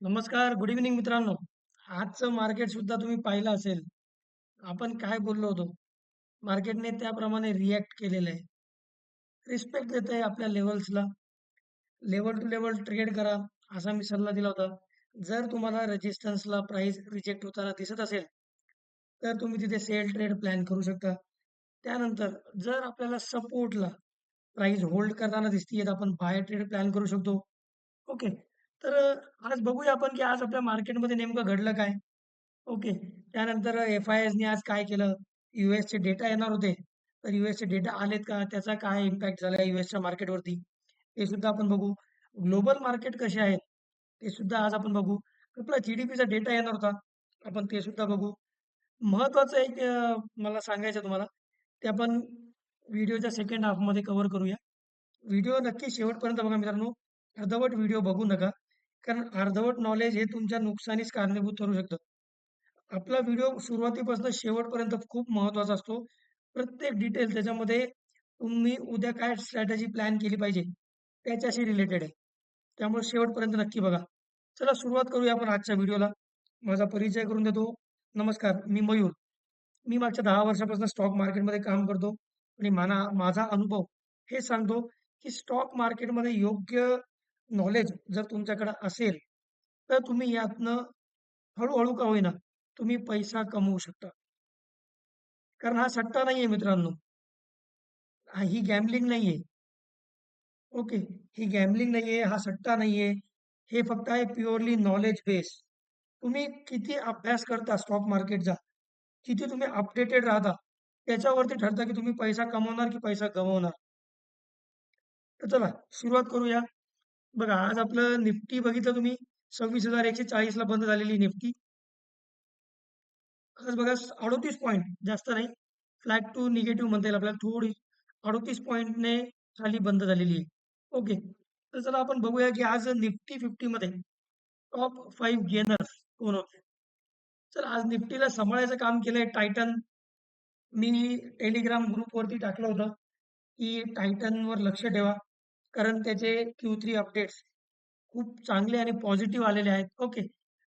नमस्कार, good evening मित्रांनो. आजचं मार्केट सुद्धा तुम्ही पाहिलं असेल. आपण काय बोललो होतो? मार्केटने त्याप्रमाणे रिॲक्ट केलेलं आहे. रिस्पेक्ट देत आहे आपल्या लेवल्सला लेवल टू लेवल ट्रेड करा, असा मी सल्ला दिला होता. जर तुम्हाला रेजिस्टन्सला प्राइस रिजेक्ट होताना दिसत असेल, तर तुम्ही तिथे सेल ट्रेड प्लॅन करू शकता. त्यानंतर जर आपल्याला सपोर्टला प्राइस होल्ड करताना दिसतीये, आपण बाय ट्रेड प्लॅन करू शकतो. ओके. तर आज बघूया आपण, की आज आपल्या मार्केटमध्ये नेमकं घडलं काय? ओके. त्यानंतर एफ-आय-एसनी आज काय केलं? युएसचे डेटा येणार होते. तर युएसचे डेटा आलेत का? त्याचा काय इम्पॅक्ट झाला युएसच्या मार्केटवरती? ते सुद्धा आपण बघू. ग्लोबल मार्केट कसे आहेत? ते सुद्धा आज आपण बघू. आपला जीडीपीचा डेटा येणार होता. आपण ते सुद्धा बघू. महत्वाचं एक मला सांगायचं तुम्हाला, ते आपण व्हिडिओच्या सेकंड हाफमध्ये कव्हर करूया. व्हिडिओ नक्की शेवटपर्यंत बघा मित्रांनो. अर्धवट व्हिडिओ बघू नका. कारण अर्धवट नॉलेज हे तुमच्या नुकसानीस कारणीभूत ठरू शकतं. आपला व्हिडिओ सुरुवातीपासून शेवटपर्यंत खूप महत्त्वाचा असतो. प्रत्येक डिटेल त्याच्यामध्ये तुम्ही उद्या काय स्ट्रॅटेजी प्लॅन केली पाहिजे, त्याच्याशी रिलेटेड आहे. त्यामुळे शेवटपर्यंत नक्की बघा. चला सुरुवात करूया आपण आजच्या व्हिडिओला. माझा परिचय करून देतो. नमस्कार, मी मयूर. मी मागच्या दहा वर्षापासून स्टॉक मार्केटमध्ये काम करतो आणि माना माझा अनुभव हे सांगतो, की स्टॉक मार्केटमध्ये योग्य नॉलेज जर तुमच्याकडे असेल, तर तुम्ही यातनं हळूहळू का होईना, तुम्ही पैसा कमवू शकता. कारण हा सट्टा नाहीये मित्रांनो. ही गॅम्बलिंग नाहीये. ओके. ही गॅम्बलिंग नाहीये, हा सट्टा नाहीये. हे फक्त आहे प्युअरली नॉलेज बेस. तुम्ही किती अभ्यास करता स्टॉक मार्केटचा, किती तुम्ही अपडेटेड राहता, त्याच्यावरती ठरतं, की तुम्ही पैसा कमवणार की पैसा गमावणार. तर चला सुरुवात करूया. बघा आज आपलं निफ्टी बघितलं तुम्ही 26,140 ला बंद झालेली निफ्टी. आज बघा अडोतीस पॉईंट जास्त नाही. फ्लॅट टू निगेटिव्ह म्हणता येईल आपल्याला थोडी अडोतीस पॉईंटने खाली बंद झालेली आहे. ओके. तर चला आपण बघूया, की आज निफ्टी 50 मध्ये टॉप फाईव्ह गेनर्स कोण होते? चला आज निफ्टीला सांभाळायचं काम केलंय टायटन. मी टेलिग्राम ग्रुपवरती टाकलं होतं, की टायटनवर लक्ष ठेवा. कारण त्याचे क्यू थ्री अपडेट्स खूप चांगले आणि पॉझिटिव्ह आलेले आहेत. ओके.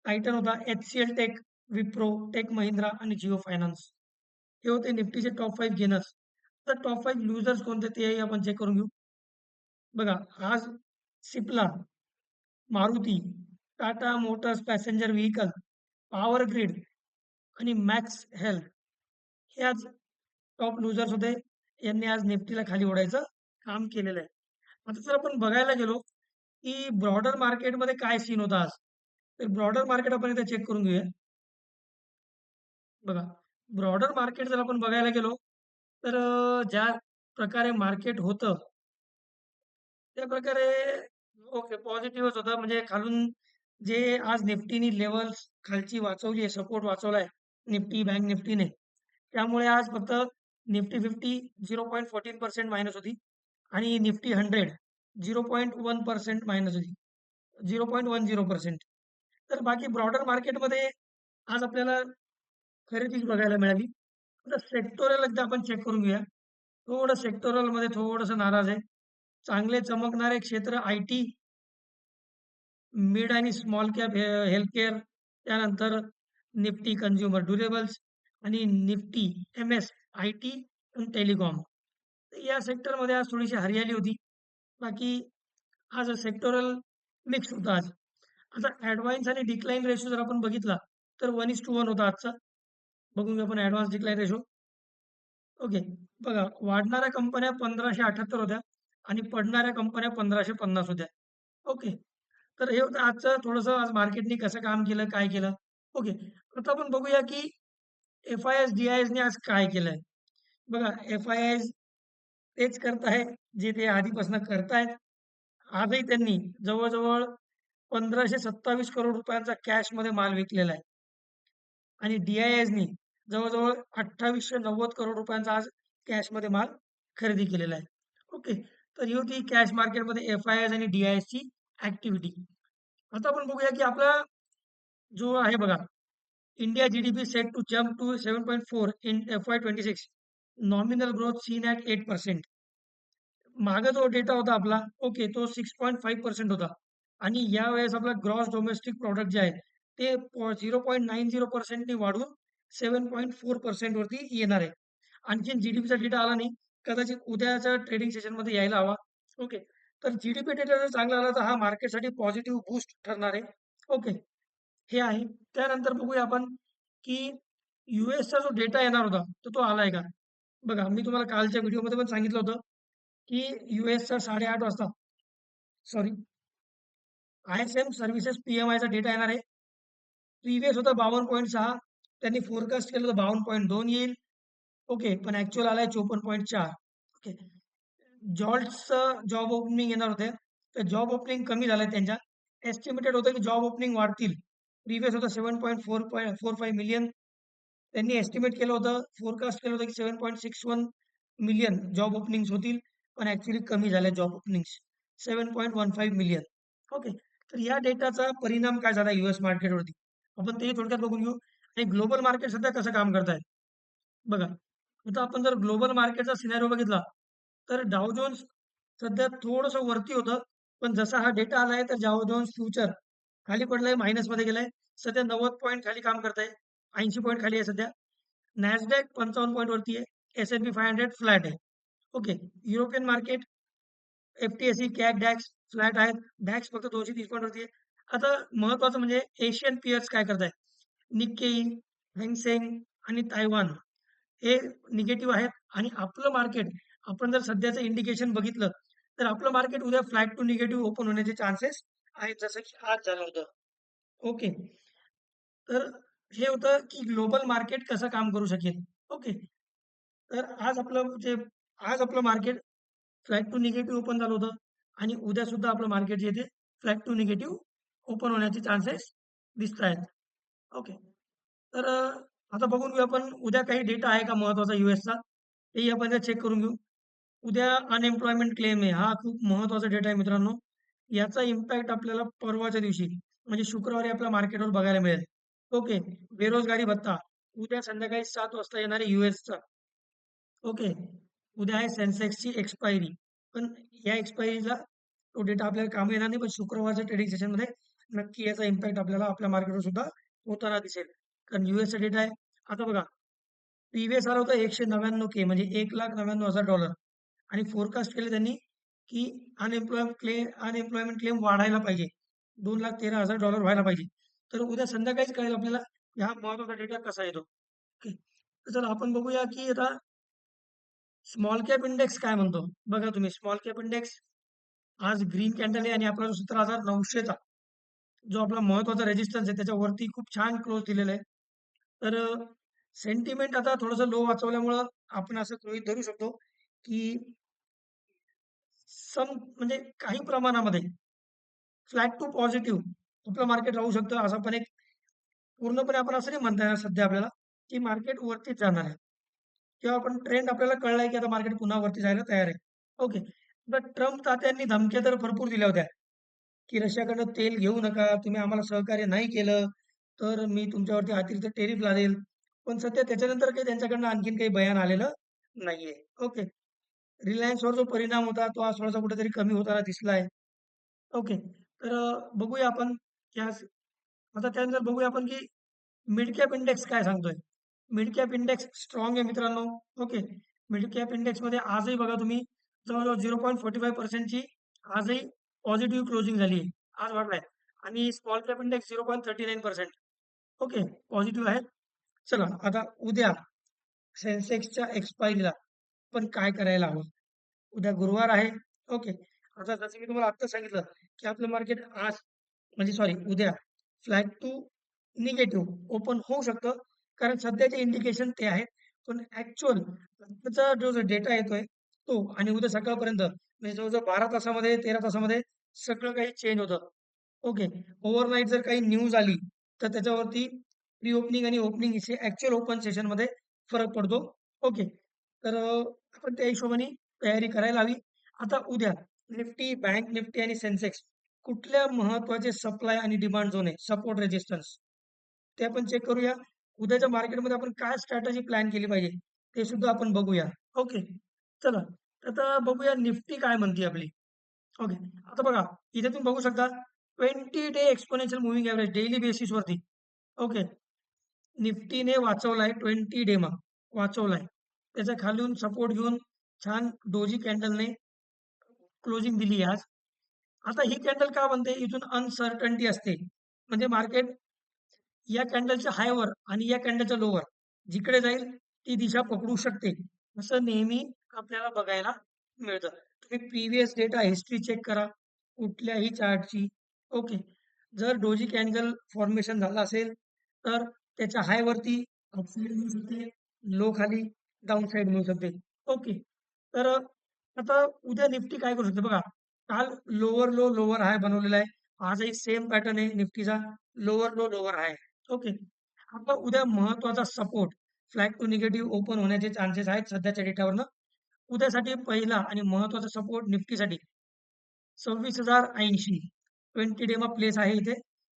टायटन होता, H C L tech, Wipro, tech Mahindra आणि जिओ फायनान्स. हे होते निफ्टीचे टॉप फाईव्ह गेनर्स. तर टॉप फाईव्ह लुजर्स कोणते ते आपण चेक करून घेऊ. बघा आज Cipla, Maruti, Tata motors passenger vehicle, power grid आणि मॅक्स हेल्थ हे आज टॉप लुजर्स होते. यांनी आज निफ्टीला खाली ओढायचं काम केलेलं आहे. आता जर आपण बघायला गेलो, की ब्रॉडर मार्केटमध्ये काय सीन होता आज? तर ब्रॉडर मार्केट आपण इथे चेक करून घेऊया. बघा, ब्रॉडर मार्केट जर आपण बघायला गेलो, तर ज्या प्रकारे मार्केट होतं त्या प्रकारे ओके पॉझिटिव्हच होतं. म्हणजे खालून जे आज निफ्टीनी लेवल खालची वाचवली आहे, सपोर्ट वाचवलाय निफ्टी, बँक निफ्टीने. त्यामुळे आज फक्त निफ्टी 50 0.14% मायनस होती आणि निफ्टी 100 0.1% मायनस होती. 0.10% तर बाकी ब्रॉडर मार्केटमध्ये आज आपल्याला खरेदी बघायला मिळाली. आता सेक्टोरल एकदा आपण चेक करून घेऊया. थोडं सेक्टोरलमध्ये थोडंसं नाराज आहे. चांगले चमकणारे क्षेत्र आयटी मिड आणि स्मॉल कॅप हे हेल्थ केअर, त्यानंतर निफ्टी कन्झ्युमर ड्युरेबल्स आणि Nifty M S I T आणि टेलिकॉम. या सेक्टरमध्ये आज थोडीशी हरियाली होती. बाकी आज सेक्टोरल मिक्स होता आज. आता ॲडव्हान्स आणि डिक्लाईन रेशो जर आपण बघितला, तर 1:1 होता आजचा. बघून घेऊ आपण ॲडव्हान्स डिक्लाईन रेशो. ओके. बघा वाढणाऱ्या कंपन्या 1578 होत्या आणि पडणाऱ्या कंपन्या 1550 होत्या. ओके. तर हे होतं आजचं थोडंसं आज मार्केटने कसं काम केलं, काय केलं. ओके. आता आपण बघूया, की एफ-आय-एस, डी-आय-एसने आज काय केलंय. बघा एफ-आय-एस तेच करत आहे, जे ते आधीपासून करतायत. आजही त्यांनी जवळ-जवळ 1527 करोड रुपयांचा कॅशमध्ये माल विकलेला आहे. आणि डी-आय-एसनी जवळ-जवळ 2890 करोड रुपयांचा आज कॅशमध्ये माल खरेदी केलेला आहे. ओके. तर ही होती कॅश मार्केटमध्ये एफ-आय-एस आणि डीआयएसची ऍक्टिव्हिटी आता आपण बघूया, की आपला जो आहे बघा, India GDP set to jump to 7.4 in एफ-वाय-26 nominal growth seen at eight percent मागं जो डेटा होता आपला, ओके, तो 6.5% होता. आणि या वेळेस आपला ग्रॉस डोमेस्टिक प्रॉडक्ट जे आहे ते झिरो पॉईंट नाईन झिरो पर्सेंटनी वाढून सेवन पॉईंट फोर पर्सेंटवरती येणार आहे. आणखीन जीडीपीचा डेटा आला नाही. कदाचित उद्याच्या ट्रेडिंग सेशनमध्ये यायला हवा. ओके तर जीडीपी डेटा जर चांगला आला तर हा मार्केटसाठी पॉझिटिव्ह बूस्ट ठरणार आहे. ओके हे आहे. त्यानंतर बघूया आपण की युएसचा जो डेटा येणार होता तर तो आलाय का? बघा मी तुम्हाला कालच्या व्हिडिओमध्ये पण सांगितलं होतं की युएसचा साडेआठ वाजता sorry I S M services पीएमआयचा data येणार आहे. प्रिव्हियस होता बावन्न पॉईंट सहा त्यांनी फोरकास्ट केलं होतं बावन्न पॉईंट दोन येईल. ओके पण ऍक्च्युअल आलाय चोपन्न पॉईंट चार. ओके जॉल्टचं जॉब ओपनिंग येणार होते. तर जॉब ओपनिंग कमी झालंय त्यांच्या. एस्टिमेटेड होतं की जॉब ओपनिंग वाढतील. प्रिव्हियस होतं seven point four point four five million त्यांनी एस्टिमेट केलं होतं फोरकास्ट केलं होतं की seven point six one million job openings होतील पण ऍक्च्युली कमी झाल्या job openings seven point one five million okay तर या डेटाचा परिणाम काय झाला युएस मार्केटवरती आपण ते थोडक्यात बघून घेऊ. आणि ग्लोबल मार्केट सध्या कसं काम करताय? बघा. आता आपण जर ग्लोबल मार्केटचा सिनेरिओ बघितला तर डाव जोन्स सध्या थोडंसं वरती होतं पण जसा हा डेटा आलाय तर डाव जोन्स फ्युचर खाली पडलाय मायनसमध्ये गेलाय. सध्या नव्वद पॉईंट खाली काम करताय. ऐंशी पॉईंट खाली आहे सध्या. नॅसडॅक पंचावन्न पॉईंट वरती आहे. S N P five hundred flat आहे. Okay European market F T S E CAC DAX flat आहेत. डॅक्स फक्त दोनशे तीस पॉईंट वरती आहे. आता महत्वाचं म्हणजे एशियन पियर्स काय करतायत? निक्केई हँगसेंग आणि तायवान हे निगेटिव्ह आहेत. आणि आपलं मार्केट आपण जर सध्याचं इंडिकेशन बघितलं तर आपलं मार्केट उद्या फ्लॅट टू निगेटिव्ह ओपन होण्याचे चान्सेस आहेत. जसं की आज झालं होतं. ओके तर हे होतं की ग्लोबल मार्केट कसं काम करू शकेल. ओके तर आज आपलं जे आज आपलं market flat to negative open झालं होतं आणि उद्या सुद्धा आपलं मार्केट जे ते फ्लॅट टू निगेटिव्ह ओपन होण्याचे चान्सेस दिसत आहेत. ओके तर आता बघून घेऊ आपण उद्या काही डेटा आहे का महत्त्वाचा युएसचा तेही आपण चेक करून घेऊ. उद्या अनएम्प्लॉयमेंट क्लेम आहे. हा खूप महत्त्वाचा डेटा आहे मित्रांनो. याचा इम्पॅक्ट आपल्याला परवाच्या दिवशी म्हणजे शुक्रवारी आपल्या मार्केटवर बघायला मिळेल. ओके बेरोजगारी भत्ता. उद्या संध्याकाळी सात वाजता येणार आहे युएसचा ओके उद्या आहे सेन्सेक्सची एक्सपायरी पण या एक्सपायरीला तो डेटा आपल्याला काम येणार नाही पण शुक्रवारच्या ट्रेडिंग सेशनमध्ये नक्की याचा इम्पॅक्ट आपल्याला आपल्या मार्केटवर सुद्धा होताना दिसेल. कारण युएसचा डेटा आहे. आता बघा प्रिव्हियस आला होता एकशे नव्याण्णव के म्हणजे एक लाख नव्याण्णव हजार डॉलर आणि फोरकास्ट केले त्यांनी की अनएम्प्लॉय क्लेम अनएम्प्लॉयमेंट क्लेम वाढायला पाहिजे. दोन लाख तेरा हजार डॉलर व्हायला पाहिजे. तर उद्या संध्याकाळीच कळेल आपल्याला हा महत्त्वाचा डेटा कसा येतो. ओके तर आपण बघूया की आता स्मॉल कॅप इंडेक्स काय म्हणतो? बघा तुम्ही स्मॉल कॅप इंडेक्स आज ग्रीन कॅन्डल आहे आणि आपला जो सतरा हजार नऊशेचा जो आपला महत्त्वाचा रेजिस्टन्स आहे त्याच्यावरती खूप छान क्लोज दिलेला आहे. तर सेंटिमेंट आता थोडंसं लो वाचवल्यामुळं आपण असं गृहित धरू शकतो की सम म्हणजे काही प्रमाणामध्ये फ्लॅट टू पॉझिटिव्ह आपलं मार्केट राहू शकतं? असं पण एक पूर्णपणे आपण असं नाही म्हणता येणार सध्या आपल्याला की मार्केट वरतीच जाणार आहे. किंवा आपण ट्रेंड आपल्याला कळलाय की आता मार्केट पुन्हा वरती जायला तयार आहे. ओके तर ट्रम्प तात्यांनी धमक्या तर भरपूर दिल्या होत्या. की रशियाकडनं तेल घेऊ नका तुम्ही आम्हाला सहकार्य नाही केलं तर मी तुमच्यावरती अतिरिक्त टेरिफ लादेल. पण सध्या त्याच्यानंतर काही त्यांच्याकडनं आणखीन काही बयान आलेलं नाहीये. ओके रिलायन्सवर जो परिणाम होता तो आज थोडासा कुठेतरी कमी होताना दिसलाय. ओके तर बघूया आपण. आता त्यानंतर बघूया आपण की मिड कॅप इंडेक्स काय सांगतोय? मिड कॅप इंडेक्स स्ट्रॉंग आहे मित्रांनो. ओके मिड कॅप इंडेक्समध्ये आजही बघा तुम्ही जवळजवळ झिरो पॉईंट फोर्टी फाईव्ह पर्सेंटची आजही पॉझिटिव्ह क्लोजिंग झाली आहे. आज वाढलाय. आणि small cap index zero point thirty nine percent okay positive आहे. चला आता उद्या सेन्सेक्सच्या एक्सपायरीला पण काय करायला हवं? उद्या गुरुवार आहे. ओके आता जसं मी तुम्हाला आत्ता सांगितलं की आपलं मार्केट आज म्हणजे सॉरी उद्या. फ्लॅट टू निगेटिव्ह ओपन होऊ शकतं. कारण सध्याचे इंडिकेशन ते आहेत. पण ऍक्च्युअल आत्ताचा जो डेटा येतोय तो आणि उद्या सकाळपर्यंत म्हणजे जवळजवळ बारा तासामध्ये तेरा तासामध्ये सगळं काही चेंज होतं. ओके ओव्हरनाईट जर काही न्यूज आली तर त्याच्यावरती प्री ओपनिंग आणि ओपनिंग ऍक्च्युअल ओपन सेशनमध्ये फरक पडतो. ओके तर आपण त्या हिशोबाने तयारी करायला हवी. आता उद्या निफ्टी बँक निफ्टी आणि सेन्सेक्स कुठल्या महत्त्वाचे सप्लाय आणि डिमांड झोन आहे? सपोर्ट रेजिस्टन्स ते आपण चेक करूया. उद्याच्या मार्केटमध्ये आपण काय स्ट्रॅटजी प्लॅन केली पाहिजे ते सुद्धा आपण बघूया. ओके चला. आता बघूया निफ्टी काय म्हणते आपली. ओके आता बघा इथे तुम्ही बघू शकता twenty day exponential moving average daily बेसिसवरती okay निफ्टीने वाचवलाय ट्वेंटी डे मग वाचवलाय. त्याच्या खालून सपोर्ट घेऊन छान डोजी कॅन्डलने क्लोजिंग दिली आज. आता ही कॅन्डल का बनते? इथून अनसर्टन्टी असते. म्हणजे मार्केट या कॅन्डलच्या हायवर आणि या कॅन्डलच्या लोवर जिकडे जाईल ती दिशा पकडू शकते. असं नेहमी आपल्याला बघायला मिळतं. तुम्ही प्रिव्हियस डेटा हिस्ट्री चेक करा. कुठल्याही चार्टची ओके जर डोजी कॅन्डल फॉर्मेशन झालं असेल तर त्याच्या हायवरती अपसाईड मिळू शकते. लो खाली डाऊन साईड मिळू शकते. ओके तर आता उद्या निफ्टी काय करू शकते? बघा. काल लोअर लो लोअर हाय बनवलेला आहे. आजही सेम पॅटर्न आहे निफ्टीचा. Lower low lower high okay आता उद्या महत्त्वाचा support flag to negative open होण्याचे चान्सेस आहेत सध्याच्या डेटावरनं उद्यासाठी पहिला आणि महत्त्वाचा सपोर्ट निफ्टीसाठी. सव्वीस हजार ऐंशी. ट्वेंटी डेमा प्लेस आहे इथे.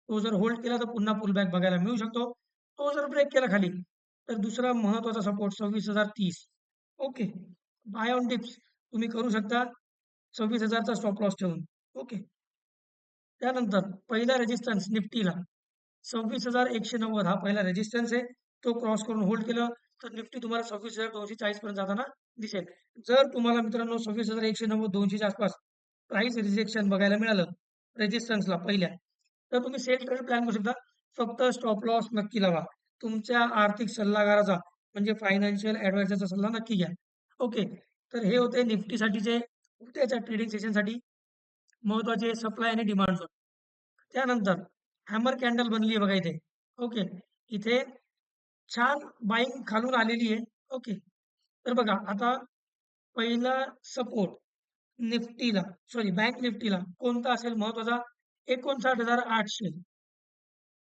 तो जर होल्ड केला तर पुन्हा पुलबॅक बघायला मिळू शकतो. तो जर ब्रेक केला खाली तर दुसरा महत्त्वाचा सपोर्ट सव्वीस हजार तीस. ओके बाय ऑन टिप्स तुम्ही करू शकता. सव्वीस हजारचा स्टॉप लॉस ठेवून. ओके त्यानंतर पहिला रेजिस्टन्स निफ्टीला. सव्वीस हजार एकशे नव्वद हा पहिला रेजिस्टन्स आहे. तो क्रॉस करून होल्ड केलं तर निफ्टी तुम्हाला सव्वीस हजार दोनशे चाळीस पर्यंत जाताना दिसेल. जर तुम्हाला मित्रांनो सव्वीस हजार एकशे नव्वद दोनशेच्या आसपास प्राइस रिजेक्शन बघायला मिळालं रेजिस्टन्सला पहिल्या तर तुम्ही सेल ट्रेड प्लॅन करू शकता. फक्त स्टॉप लॉस नक्की लावा. तुमच्या आर्थिक सल्लागाराचा म्हणजे फायनान्शियल ऍडवायझरचा सल्ला नक्की घ्या. ओके तर हे होते निफ्टीसाठीचे उद्याच्या ट्रेडिंग सेशनसाठी महत्त्वाचे सप्लाय आणि डिमांड झोन त्यानंतर हॅमर कॅन्डल बनली आहे बघा इथे. ओके इथे छान बाईंग खालून आलेली आहे. ओके तर बघा आता पहिला सपोर्ट निफ्टीला सॉरी बँक निफ्टीला कोणता असेल महत्त्वाचा? एकोणसाठ हजार आठशे.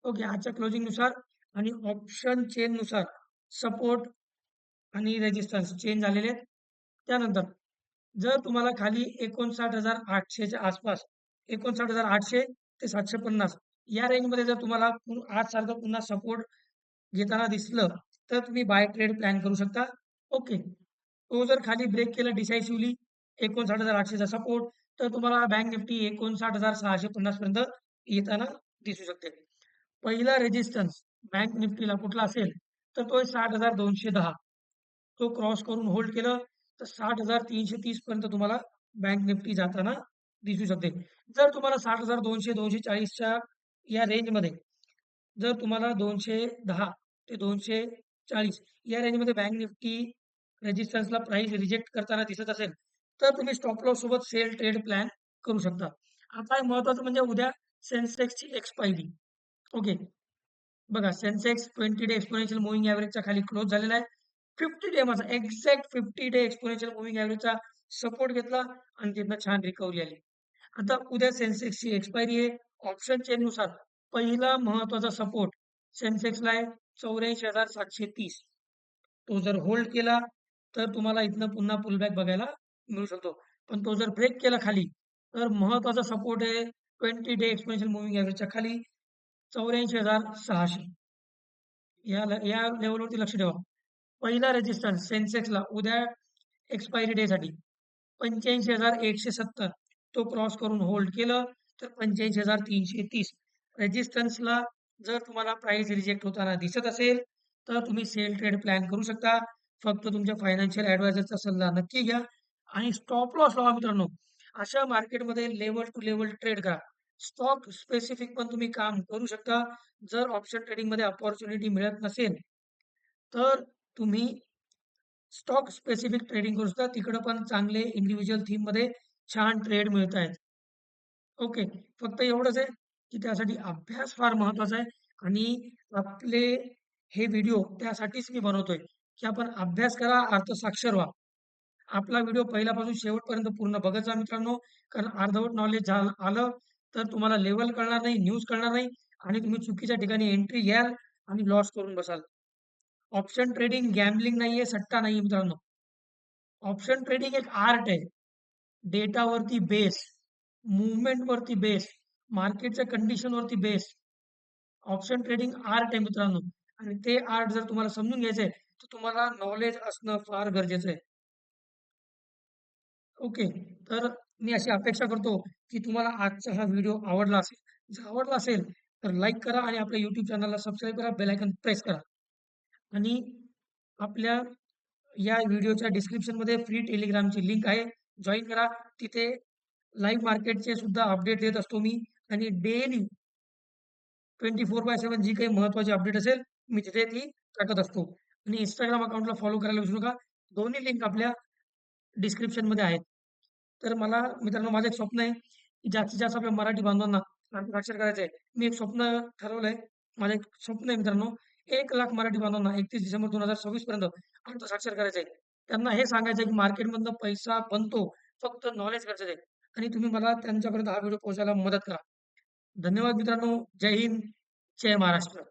ओके आजच्या क्लोजिंगनुसार आणि ऑप्शन चेन नुसार सपोर्ट आणि रेजिस्टन्स चेंज झालेले आहेत. त्यानंतर जर तुम्हाला खाली एकोणसाठ हजार आठशेच्या आसपास एकोणसाठ हजार आठशे ते सातशे पन्नास या रेंजमध्ये जर तुम्हाला आज सारखं पुन्हा सपोर्ट घेताना दिसलं तर तुम्ही बाय ट्रेड प्लॅन करू शकता. ओके तो जर खाली ब्रेक केला डिसायसिव्हली एकोणसाठ हजार आठशेचा सपोर्ट तर तुम्हाला बँक निफ्टी एकोणसाठ हजार सहाशे पन्नास पर्यंत येताना दिसू शकते. पहिला रेजिस्टन्स बँक निफ्टीला कुठला असेल तर तो साठ हजार दोनशे दहा. तो क्रॉस करून होल्ड केलं तर साठ हजार तीनशे तीस पर्यंत तुम्हाला बँक निफ्टी जाताना दिसू शकते. जर तुम्हाला साठ हजार दोनशे दोनशे चाळीसच्या या रेंजमध्ये जर तुम्हाला दोनशे दहा ते दोनशे चाळीस या रेंजमध्ये बँक निफ्टी रेजिस्टन्सला प्राइस रिजेक्ट करताना दिसत असेल तर तुम्ही स्टॉप लॉस सोबत सेल ट्रेड प्लॅन करू शकता. आता महत्वाचं म्हणजे उद्या सेन्सेक्सची एक्सपायरी ओके बघा Sensex twenty day exponential moving ॲव्हरेजच्या खाली क्लोज झालेला आहे. फिफ्टी डे माझा exact fifty day exponential moving ॲव्हरेजचा support घेतला आणि तिथनं छान रिकव्हरी आली. आता उद्या सेन्सेक्सची एक्सपायरी आहे. ऑप्शन चेन नुसार पहिला महत्त्वाचा सपोर्ट सेन्सेक्सला आहे चौऱ्याऐंशी हजार सातशे तीस. तो जर होल्ड केला तर तुम्हाला इथनं पुन्हा पुलबॅक बघायला मिळू शकतो. पण तो जर ब्रेक केला खाली तर महत्त्वाचा सपोर्ट आहे ट्वेंटी डे एक्सपेन्शियल मुव्हिंग ॲव्हरेजच्या खाली चौऱ्याऐंशी हजार सहाशे. या या लेवलवरती लक्ष ठेवा. पहिला रेजिस्टन्स सेन्सेक्सला उद्या एक्सपायरी डेसाठी पंच्याऐंशी हजार एकशे सत्तर. तो क्रॉस करून होल्ड केलं तर पंच्याऐंशी हजार तीनशे तीस. रेजिस्टन्सला जर तुम्हाला प्राइस रिजेक्ट होताना दिसत असेल तर तुम्ही सेल ट्रेड प्लॅन करू शकता. फक्त तुमच्या फायनान्शियल ॲडवायझरचा सल्ला नक्की घ्या. आणि स्टॉप लॉस लावा मित्रांनो. अशा मार्केटमध्ये लेवल टू लेवल ट्रेड करा. स्टॉक स्पेसिफिक पण तुम्ही काम करू शकता. जर ऑप्शन ट्रेडिंगमध्ये अपॉर्च्युनिटी मिळत नसेल तर तुम्ही स्टॉक स्पेसिफिक ट्रेडिंग करू शकता. तिकडं पण चांगले इंडिव्हिज्युअल थीममध्ये छान ट्रेड मिळत आहेत. ओके फक्त एवढंच आहे की त्यासाठी अभ्यास फार महत्त्वाचा आहे. आणि आपले हे व्हिडिओ त्यासाठीच मी बनवतोय की आपण अभ्यास करा अर्थसाक्षर व्हा. आपला व्हिडिओ पहिल्यापासून शेवटपर्यंत पूर्ण बघत जा मित्रांनो. कारण अर्धवट नॉलेज आलं तर तुम्हाला लेवल कळणार नाही न्यूज कळणार नाही. आणि तुम्ही चुकीच्या ठिकाणी एंट्री घ्याल आणि लॉस करून बसाल. ऑप्शन ट्रेडिंग गॅम्बलिंग नाहीये सट्टा नाहीये मित्रांनो. ऑप्शन ट्रेडिंग एक आर्ट आहे. डेटावरती बेस मुवमेंटवरती बेस मार्केटच्या कंडिशन वरती बेस ऑप्शन ट्रेडिंग आर्ट आहे मित्रांनो. आणि ते आर्ट जर तुम्हाला समजून घ्यायचंय तर तुम्हाला नॉलेज असणं फार गरजेचं आहे. ओके तर मी अशी अपेक्षा करतो की तुम्हाला आजचा हा व्हिडिओ आवडला असेल. जर आवडला असेल तर लाईक करा आणि आपल्या युट्यूब चॅनलला सबस्क्राईब करा, बेल प्रेस करा. आणि आपल्या या व्हिडिओच्या डिस्क्रिप्शनमध्ये फ्री टेलिग्रामची लिंक आहे. जॉईन करा. तिथे लाईव्ह मार्केटचे सुद्धा अपडेट देत असतो मी आणि डेली 24/7 जी काही महत्वाची अपडेट असेल, मी तिथे ती टाकत असतो. आणि इंस्टाग्राम अकाउंटला फॉलो करायला विसरू नका. दोन्ही लिंक आपल्या डिस्क्रिप्शनमध्ये आहेत. तर मला मित्रांनो माझं एक स्वप्न आहे, की जास्तीत जास्त आपल्या मराठी बांधवांना साक्षर करायचं आहे. मी एक स्वप्न ठरवलंय. माझं एक स्वप्न आहे मित्रांनो, एक लाख मराठी बांधवांना 31 डिसेंबर 2026 पर्यंत अर्थसाक्षर करायचं आहे. त्यांना हे सांगायचं आहे, की मार्केटमधनं पैसा बनतो, फक्त नॉलेज करायचं आहे. आणि तुम्ही मला त्यांच्यापर्यंत हा व्हिडिओ पोहोचायला मदत करा. धन्यवाद मित्रांनो. जय हिंद, जय महाराष्ट्र.